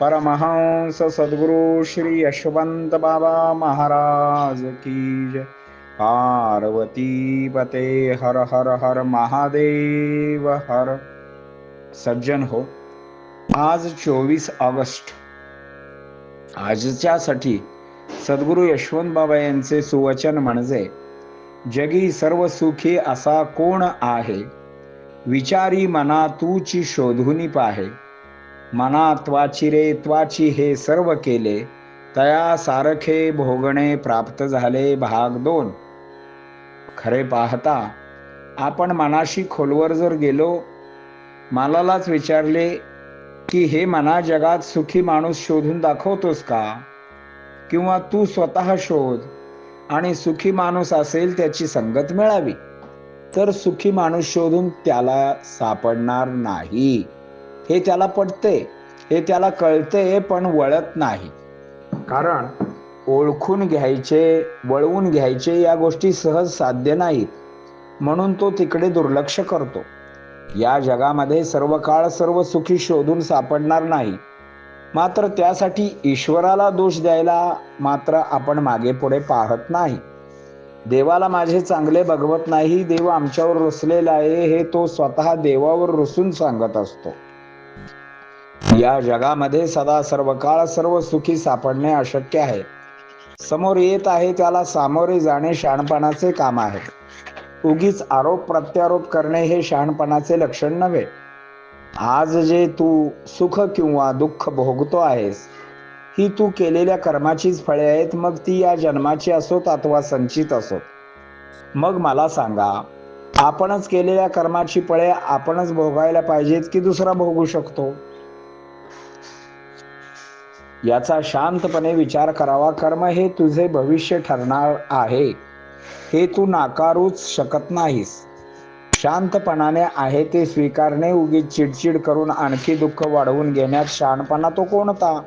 परमहंस सद्गुरु श्री यशवंत बाबा महाराज की जय। पार्वती पते हर हर हर महादेव हर। सज्जन हो आज चोवीस ऑगस्ट। आजच्यासाठी सद्गुरु यशवंत बाबा यांचे सुवचन म्हणजे जगी सर्व सुखी असा कोण आहे? विचारी मना तूची शोधुनी पाहे। मना त्वाची रे त्वाची हे सर्व केले. तया सारखे भोगणे प्राप्त झाले भाग दोन. खरे पाहता आपण मनाशी खोलवर जर गेलो मालालाच विचारले की हे मना जगात सुखी माणूस शोधून दाखवतोस का? किंवा तू स्वतः शोध आणि सुखी माणूस असेल त्याची संगत मिळावी? तर सुखी माणूस शोधून त्याला सापडणार नाही. हे त्याला पटते हे त्याला कळते पण वळत नाही. कारण ओळखून घ्यायचे वळवून घ्यायचे या गोष्टी सहज साध्य नाहीत. म्हणून तो तिकडे दुर्लक्ष करतो. या जगामध्ये सर्व काळ सर्व सुखी शोधून सापडणार नाही. मात्र त्यासाठी ईश्वराला दोष द्यायला मात्र आपण मागे पुढे पाहत नाही. देवाला माझे चांगले बघवत नाही देव आमच्यावर रुसलेला आहे हे तो स्वतः देवावर रुसून सांगत असतो. या जगामध्ये सदा सर्व काळ सर्व सुखी सापडणे अशक्य आहे. समोर येत आहे त्याला सामोरे जाणे शहाणपणाचे काम आहे. उगीच आरोप प्रत्यारोप करणे हे शहाणपणाचे लक्षण नव्हे. आज जे तू सुख किंवा दुःख भोगतो आहेस ही तू केलेल्या कर्माचीच फळे आहेत मग ती या जन्माची असोत अथवा संचित असोत? मग मला सांगा आपणच केलेल्या कर्माची फळे आपणच भोगायला पाहिजेत की दुसरा भोगू शकतो? याचा शांतपणे विचार करावा. कर्म हे तुझे भविष्य ठरणार आहे. हे तू नाकारूच शकत नाहीस. शांतपणाने आहे ते स्वीकारणे. उगीच चिडचिड करून आणखी दुःख वाढवून घेण्यात शहाणपणा तो कोणता?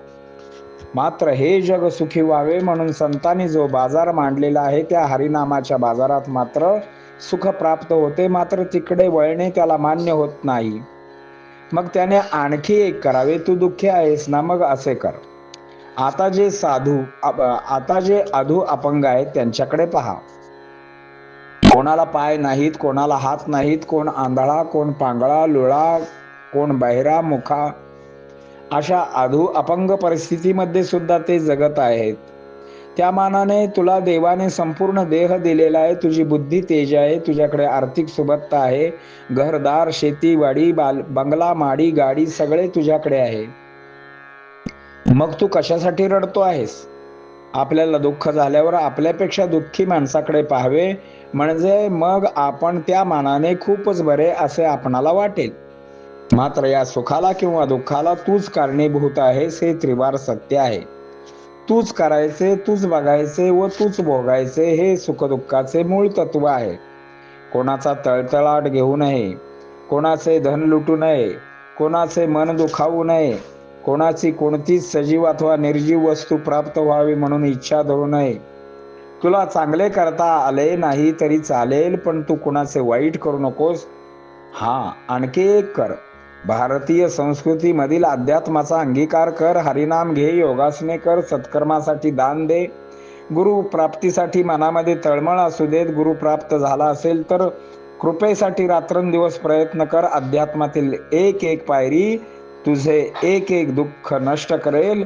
मात्र हे जग सुखी व्हावे म्हणून संतांनी जो बाजार मांडलेला आहे त्या हरिनामाच्या बाजारात मात्र सुख प्राप्त होते. मात्र तिकडे वळणे त्याला मान्य होत नाही. मग त्याने आणखी एक करावे. तू दुःखी आहेस ना मग असे कर. आता जे साधू अप- आता जे अधू अपंग आहेत त्यांच्याकडे पहा. कोणाला पाय नाहीत कोणाला हात नाहीत कोण आंधळा कोण पांगळा लुळा कोण बहिरा मुखा अशा अधू अपंग परिस्थितीमध्ये सुद्धा ते जगत आहेत. त्या मानाने तुला देवाने संपूर्ण देह दिलेला आहे तुझी बुद्धी तेज आहे तुझ्याकडे आर्थिक सुबत्ता आहे घरदार शेती वाडी बाल बंगला माडी गाडी सगळे तुझ्याकडे आहे. मग तू कशासाठी रडतो आहेस? आपल्याला दुःख झाल्यावर आपल्यापेक्षा दुःखी माणसाकडे पाहावे म्हणजे मग आपण त्या मानाने खूपच बरे असे आपणाला वाटेल. मात्र या सुखाला किंवा दुःखाला तूच कारणीभूत आहेस हे त्रिवार सत्य आहे. तूच करायचे तूच बघायचे व तूच भोगायचे हे सुखदुःखाचे मूळ तत्व आहे. कोणाचा तळतळाट घेऊ नये कोणाचे धन लुटू नये कोणाचे मन दुखावू नये कोणाची कोणतीच सजीव अथवा निर्जीव वस्तू प्राप्त व्हावी म्हणून इच्छा धरू नये. तुला चांगले करता आले नाही तरी चालेल पण तू कुणाचे वाईट करू नकोस. हा आणखी एक कर. भारतीय संस्कृतीमधील अध्यात्माचा अंगीकार कर हरिनाम घे योगासने कर सत्कर्मासाठी दान दे. गुरु प्राप्तीसाठी मनामध्ये तळमळ असू देत गुरु प्राप्त झाला असेल तर कृपेसाठी रात्रंदिवस प्रयत्न कर. अध्यात्मातील एक एक पायरी तुझे एक एक दुःख नष्ट करेल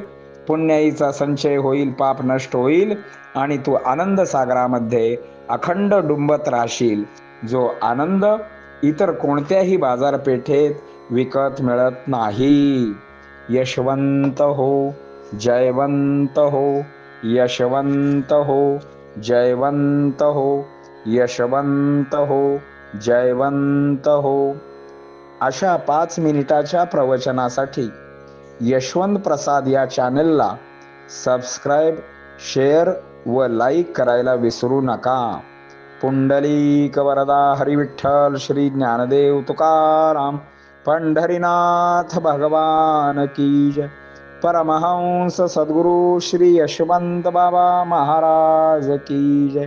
पुण्याईचा संचय होईल पाप नष्ट होईल आणि तू आनंद सागरामध्ये अखंड डुंबत राहशील. जो आनंद इतर कोणत्याही बाजारपेठेत विकत मिळत नाही. यशवंत हो जयवंत हो यशवंत हो जयवंत हो यशवंत हो जयवंत हो. अशा पाच मिनिटाच्या प्रवचनासाठी यशवंत प्रसाद या चॅनलला सबस्क्राईब शेअर व लाईक करायला विसरू नका. पुंडलीक वरदा हरिविठ्ठल श्री ज्ञानदेव तुकाराम पंढरीनाथ भगवान की जय. परमहंस सद्गुरु श्री यशवंत बाबा महाराज की जय.